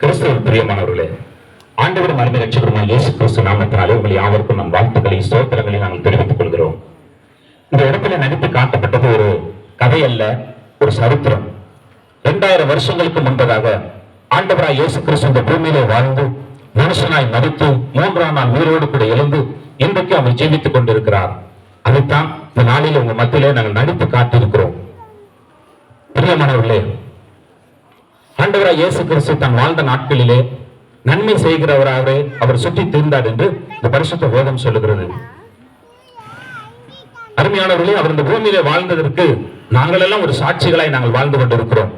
கிறிஸ்துவின் பிரியமானவர்களே ஆண்டவர் மருமை ரட்சகருமாய் இயேசு கிறிஸ்து நாமத்தினாலே உங்கள் யாவருக்கும் நம் வாழ்த்துக்களை சோத்திரங்களை நாங்கள் தெரிவித்துக் கொள்கிறோம். இந்த இடத்துல நடித்து காட்டப்பட்டது ஒரு கதை அல்ல ஒரு சரித்திரம். இரண்டாயிரம் வருஷங்களுக்கு முன்பதாக ஆண்டவராய் இயேசு கிறிஸ்து இந்த பூமியிலே வாழ்ந்து மனுஷனாய் மதித்து மூன்றாம் நாள் உயிரோடு கூட எழுந்து இன்றைக்கு அவர் ஜீவித்துக் கொண்டிருக்கிறார். அதைத்தான் இந்த நாளில் உங்க மத்தியிலே நாங்கள் நடித்து காட்டியிருக்கிறோம். பிரியமானவர்களே ஆண்டவராக இயேசு கிறிஸ்து தான் வாழ்ந்த நாட்களிலே நன்மை செய்கிறவராகவே அவர் சுற்றி தீர்ந்தார் என்று இந்த பரிசுத்த வேதம் சொல்லுகிறது. அருமையானவர்களே அவர் இந்த பூமியிலே வாழ்ந்ததற்கு நாங்கள் எல்லாம் ஒரு சாட்சிகளாய் நாங்கள் வாழ்ந்து கொண்டிருக்கிறோம்.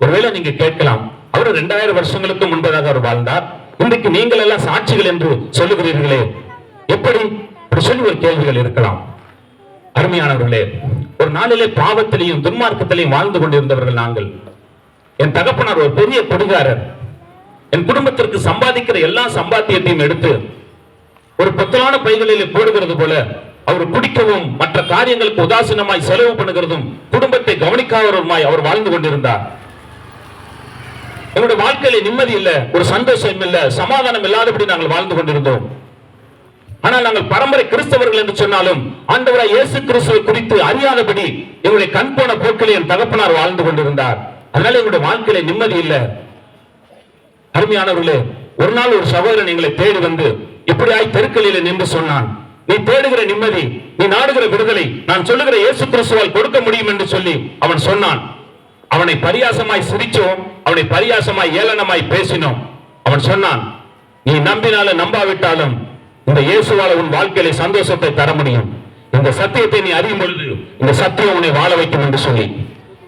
ஒருவேளை நீங்க கேட்கலாம் அவர் இரண்டாயிரம் வருஷங்களுக்கு முன்பதாக அவர் வாழ்ந்தார். இன்றைக்கு நீங்கள் எல்லாம் சாட்சிகள் என்று சொல்லுகிறீர்களே. எப்படி? சொல்லி ஒரு கேள்விகள் இருக்கலாம். அருமையானவர்களே ஒரு நாளிலே பாவத்திலையும் துன்மார்க்கத்திலையும் வாழ்ந்து கொண்டிருந்தவர்கள் நாங்கள். என் தகப்பனார் ஒரு பெரிய குடிகாரர். என் குடும்பத்திற்கு சம்பாதிக்கிற எல்லா சம்பாத்தியத்தையும் எடுத்து ஒரு பத்தலான பைகளில் போடுகிறது போல அவர் குடிக்கவும் மற்ற காரியங்களுக்கு உதாசீனமாய் செலவு பண்ணுகிறதும் குடும்பத்தை கவனிக்காதவருமாய் அவர் வாழ்ந்து கொண்டிருந்தார். எங்களுடைய வாழ்க்கையில நிம்மதி இல்லை ஒரு சந்தோஷம் இல்லை சமாதானம் இல்லாதபடி நாங்கள் வாழ்ந்து கொண்டிருந்தோம். ஆனால் நாங்கள் பரம்பரை கிறிஸ்தவர்கள் என்று சொன்னாலும் ஆண்டவராய் இயேசு கிறிஸ்துவை குறித்து அறியாதபடி எங்களுடைய கண் போன போக்கில் என் தகப்பனார் வாழ்ந்து கொண்டிருந்தார். அதனால எங்களுடைய வாழ்க்கையில நிம்மதி இல்ல. அருமையானவர்களே ஒரு நாள் ஒரு சகோதரன் எங்களை தேடி வந்து இப்படியாய் தெருக்களில நின்று? சொன்னான். நீ தேடுகிற நிம்மதி நீ நாடுகிற விடுதலை நான் சொல்லுகிற இயேசு கிறிஸ்துவால் கொடுக்க முடியும் என்று சொல்லி அவன் சொன்னான். அவனை பரியாசமாய் சிரிச்சோம் அவனை பரியாசமாய் ஏளனமாய் பேசினோம். அவன் சொன்னான் நீ நம்பினாலும் நம்பாவிட்டாலும் இந்த இயேசுவால உன் வாழ்க்கையில சந்தோஷத்தை தர முடியும். இந்த சத்தியத்தை நீ அறியும் பொழுது இந்த சத்தியம் உன்னை வாழ வைக்கும் என்று சொல்லி.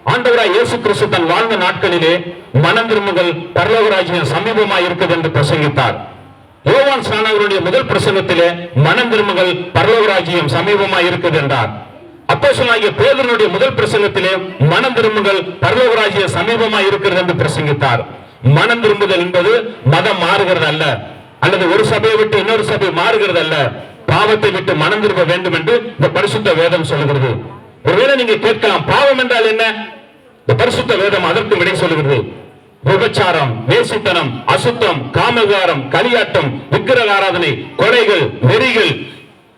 ஆண்டவராய் இயேசு கிறிஸ்து தன் வாழ்ந்த நாட்களிலே மனம் திரும்புகள் பரலோகராஜ்யம் சமீபமாய் இருக்குது என்று பிரசங்கித்தார். யோவான் ஸ்நானவருடைய முதல் பிரசங்கத்திலே மனம் திரும்புகள் பரலோகராஜ்யம் சமீபமாய் இருக்குது என்றார். அப்போஸ்தலனாகிய பேதனுடைய முதல் பிரசங்கத்திலே மனம் திரும்புங்கள் பரலோகராஜ்ய சமீபமாய் இருக்கிறது என்று பிரசங்கித்தார். மனம் திரும்புதல் என்பது மதம் மாறுகிறது அல்ல அல்லது ஒரு சபையை விட்டு இன்னொரு சபை மாறுகிறது அல்ல பாவத்தை விட்டு மனம் திரும்ப வேண்டும் என்று இந்த பரிசுத்த வேதம் சொல்லுகிறது ஒருவேளை நீங்க கேட்கலாம் பாவம் என்றால் என்ன? இந்த பரிசுத்த வேதம் அதற்கு விடை சொல்லுகிறது. விபச்சாரம் வேசுத்தனம் அசுத்தம் காமகாரம் கலியாட்டம் விக்கிரக ஆராதனை கொலைகள் வெறிகள்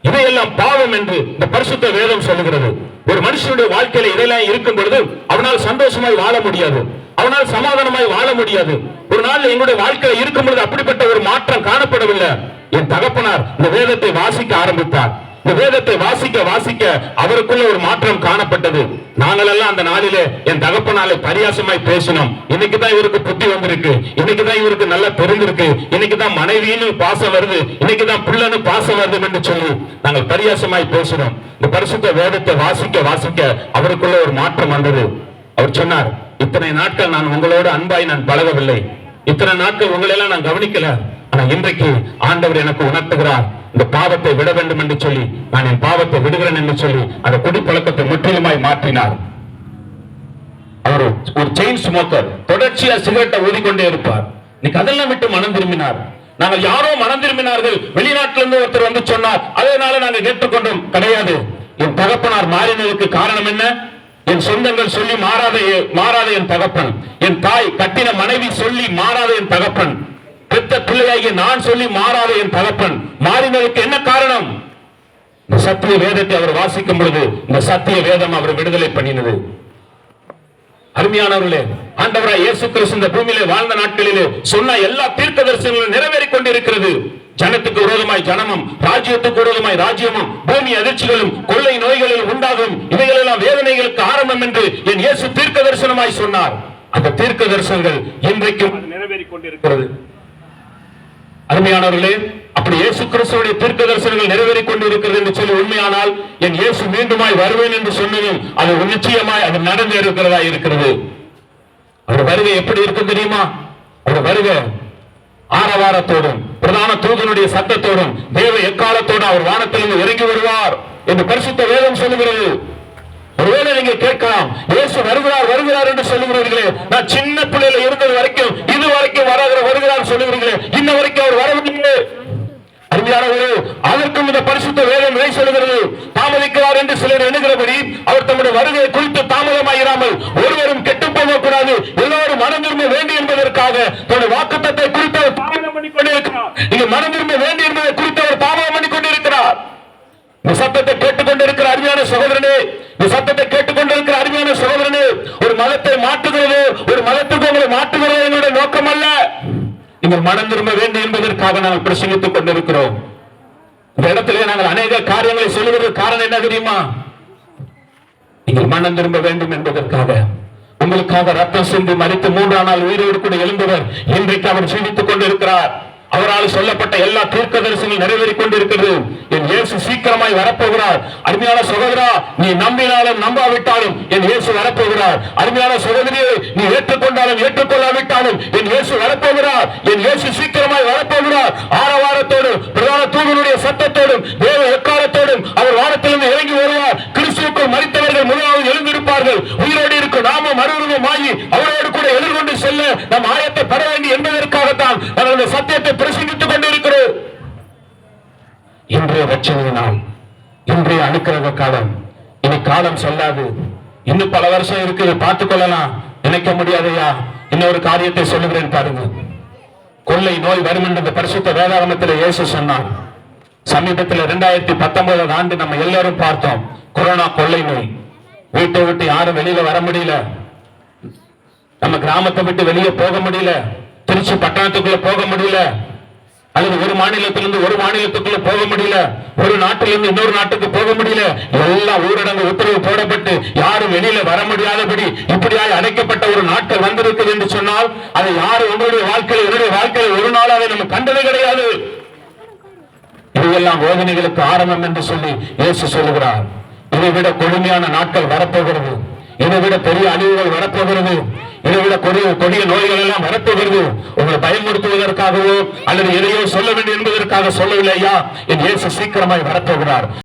இதையெல்லாம் பாவம் என்று இந்த பரிசுத்த வேதம் சொல்லுகிறது. ஒரு மனுஷனுடைய வாழ்க்கையில இதெல்லாம் இருக்கும் பொழுது அவனால் சந்தோஷமாய் வாழ முடியாது. அவனால் சமாதானமாய் வாழ முடியாது. ஒரு நாள் எங்களுடைய வாழ்க்கையில இருக்கும் பொழுது அப்படிப்பட்ட ஒரு மாற்றம் காணப்படவில்லை. என் தகப்பனார் இந்த வேதத்தை வாசிக்க ஆரம்பித்தார். வேதத்தை வாசிக்க வாசிக்க அவருக்குள்ள ஒரு மாற்றம் காணப்பட்டது. நாங்களெல்லாம் அந்த நாளிலே என் தகப்பனாலே பரியாசமாய் பேசினோம். இன்னைக்கு தான் இவருக்கு புத்தி வந்திருக்கு. இன்னைக்கு தான் இவருக்கு நல்லா தெரிஞ்சிருக்கு இன்னைக்கு தான் மனைவின்னு பாசம் வருது. இன்னைக்கு தான் பிள்ளைன்னு பாசம் வருது என்று சொல்லி நாங்கள் பரியாசமாய் பேசினோம். இந்த பரிசுத்த வேதத்தை வாசிக்க வாசிக்க அவருக்குள்ள ஒரு மாற்றம் வந்தது. அவர் சொன்னார் இத்தனை நாட்கள் நான் உங்களோடு அன்பாய் நான் பழகவில்லை. இத்தனை நாட்கள் உங்களை எல்லாம் நான் கவனிக்கல. ஆனா இன்றைக்கு ஆண்டவர் எனக்கு உணர்த்துகிறார். இந்த பாவத்தை விட வேண்டும் என்று சொல்லி நான் என் பாவத்தை விடுகிறேன் என்று சொல்லி அந்த குடிப்பழக்கத்தை முற்றிலுமாய் மாற்றினார். அவர் ஒரு செயின் ஸ்மோக்கர் தொடர்ச்சியா சிகரெட்டை ஊதிக்கொண்டே இருப்பார். இன்னைக்கு அதெல்லாம் விட்டு மனம் திரும்பினார். நாங்கள் யாரோ மனம் திரும்பினார்கள். வெளிநாட்டில இருந்து ஒருத்தர் வந்து சொன்னார். அதனால நாங்கள் கேட்டுக்கொண்டோம் கிடையாது. என் தகப்பனார் மாறினதுக்கு காரணம் என்ன? என் சொந்தங்கள் சொல்லி மாறாத மாறாத என் தகப்பன். என் தாய் கட்டின மனைவி சொல்லி மாறாத என் தகப்பன். பெத்த பிள்ளையாகிய நான் சொல்லி மாறாத என் தகப்பன். மாறினதுக்கு என்ன காரணம்? இந்த சத்திய வேதத்தை அவர் வாசிக்கும் பொழுது இந்த சத்திய வேதம் அவர் விடுதலை பண்ணினது. அருமையானவர்களே ஆண்டவராய் இயேசு கிறிஸ்து இந்த பூமியிலே வாழ்ந்த நாட்களிலே சொன்ன எல்லா தீர்க்க தரிசனங்களும் நிறைவேறிக் கொண்டிருக்கிறது. ஜனத்துக்கு விரோதமாய் ஜனமும் ராஜ்யத்துக்கு விரோதமாய் ராஜ்யமும் பூமி அதிர்ச்சிகளும் கொள்ளை நோய்களில் உண்டாகும். இவைகளெல்லாம் வேதனைகளுக்கு ஆரம்பம் என்று என் இயேசு தீர்க்க தரிசனமாய் சொன்னார். அந்த தீர்க்க தரிசனங்கள் இன்றைக்கும் நிறைவேறிக் கொண்டிருக்கிறது. அருமையானவர்களே அப்படி இயேசு கிறிஸ்துவுடைய தீர்க்க தரிசனங்கள் நிறைவேறிக் கொண்டிருக்கிறது என்று சொல்லி உண்மையானால் என் இயேசு மீண்டுமாய் வருவேன் என்று சொன்னதும் அது நிச்சயமாய் அது நடந்து இருக்கிறதா இருக்கிறது. அவர் வருகை எப்படி இருக்கும் தெரியுமா? அவர் வருகை ஆரவாரத்தோடும் பிரதான தூதனுடைய சத்தத்தோடும் தேவ எக்காலத்தோடு அவர் வானத்திலிருந்து இறங்கி வருவார் என்று பரிசுத்த வேதம் சொல்லுகிறது. ஒருவேளை நீங்க கேட்கலாம் இயேசு வருகிறார் வருகிறார் என்று சொல்லுகிறீர்களே நான் சின்ன பிள்ளையில இருந்தது வரைக்கும் வராகிற வருகிறார் சொல்லுகிறீர்களே இன்ன வரைக்கும் அவர் வரவில்லை அருமையானவரே அதற்கும் இந்த பரிசுத்த வேதம் விலை சொல்லுகிறது. தாமதிக்கிறார் என்று சிலர் எண்ணுகிறபடி அவர் தம்முடைய வருகையை குறித்து தாமதமாயிராமல் ஒருவரும் கெட்டு போகக்கூடாது. எல்லாரும் மனம் திரும்ப வேண்டும் என்பதற்காக தன்னுடைய வாக்குத்தத்தை குறித்து அவர் தாமதம் பண்ணி கொண்டிருக்கிறார். நீங்க மனம் திரும்ப வேண்டும் என்பதை குறித்து அவர் தாமதம் பண்ணி கொண்டிருக்கிறார். இந்த சத்தத்தை கேட்டுக்கொண்டிருக்கிற அருமையான சகோதரனே இந்த சத்தத்தை கேட்டுக்கொண்டிருக்கிற அருமையான சகோதரனே ஒரு மதத்தை மாற்றுகிறது ஒரு மதத்துக்கு உங்களை மாற்றுகிறது எங்களுடைய நோக்கம் அல்ல நீங்கள் மனம் திரும்ப வேண்டும் என்பதற்காக நாங்கள் பிரசங்கித்துக் கொண்டிருக்கிறோம். இந்த இடத்திலே நாங்கள் அநேக காரியங்களை சொல்லுவதற்கு காரணம் என்ன தெரியுமா? நீங்கள் மனம் திரும்ப வேண்டும் என்பதற்காக. உங்களுக்காக ரத்தம் சென்று மறித்து மூன்றாம் நாள் உயிரோடு கூட எழுந்தவர் இன்றைக்கு அவர் சிந்தித்துக் கொண்டிருக்கிறார். அவரால் சொல்லப்பட்ட எல்லா தீர்க்கதரிசனங்கள் நிறைவேறிக் கொண்டிருக்கிறது என் இயேசு சீக்கிரமாய் வரப்போகிறார். அருமையான சகோதரா நீ நம்பினாலும் நம்பாவிட்டாலும் என் இயேசு வரப்போகிறார். அருமையான சகோதரியை நீ ஏற்றுக்கொண்டாலும் ஏற்றுக்கொள்ளாவிட்டாலும் என் இயேசு வரப்போகிறார். என் இயேசு சீக்கிரமாய் வரப்போகிறார். ஆரவாரத்தோடும் பிரதான தூதனுடைய சத்தத்தோடும் இன்றைய இன்றைய அனுக்கிரக காலம் இனி காலம் சொல்லாது. இன்னும் பல வருஷம் இருக்கு பார்த்துக் கொள்ளலாம் நினைக்க முடியாதையா? இன்னொரு காரியத்தை சொல்லுகிறேன் பாருங்க. கொள்ளை நோய் வரும் என்று இந்த பரிசுத்த வேதாகமத்தில் இயேசு சொன்னார். சமீபத்தில் இரண்டாயிரத்தி பத்தொன்பதாம் ஆண்டு நம்ம எல்லாரும் பார்த்தோம் கொரோனா கொள்ளை நோய். வீட்டை விட்டு யாரும் வெளியில வர முடியல. நம்ம கிராமத்தை விட்டு வெளியே போக முடியல. திருச்சி பட்டணத்துக்குள்ள போக முடியல. அல்லது ஒரு மாநிலத்திலிருந்து ஒரு மாநிலத்துக்குள்ள போக முடியல ஒரு நாட்டிலிருந்து இன்னொரு நாட்டுக்கு போக முடியல எல்லாம் ஊரடங்கு உத்தரவு போடப்பட்டு யாரும் வெளியில வர முடியாதபடி இப்படியாய் அடைக்கப்பட்ட ஒரு நாட்கள் வந்திருக்குது என்று சொன்னால் அதை யாரும் உங்களுடைய வாழ்க்கையில் என்னுடைய வாழ்க்கையில் ஒரு நாள் அதை நம்ம கண்டது கிடையாது. இவையெல்லாம் வேதனைகளுக்கு ஆரம்பம் என்று சொல்லி இயேசு சொல்லுகிறார். இதை விட கொடுமையான நாட்கள் வரப்போகிறது. இதை விட பெரிய அழிவுகள் வரப்போகிறது. விட கொடிய கொடிய நோய்கள் எல்லாம் வரப்போகிறது உங்களை பயன்படுத்துவதற்காகவோ அல்லது எதையோ சொல்ல வேண்டும் என்பதற்காக சொல்லவில்லையா? என் இயேசு சீக்கிரமாய் வரப்போகிறார்.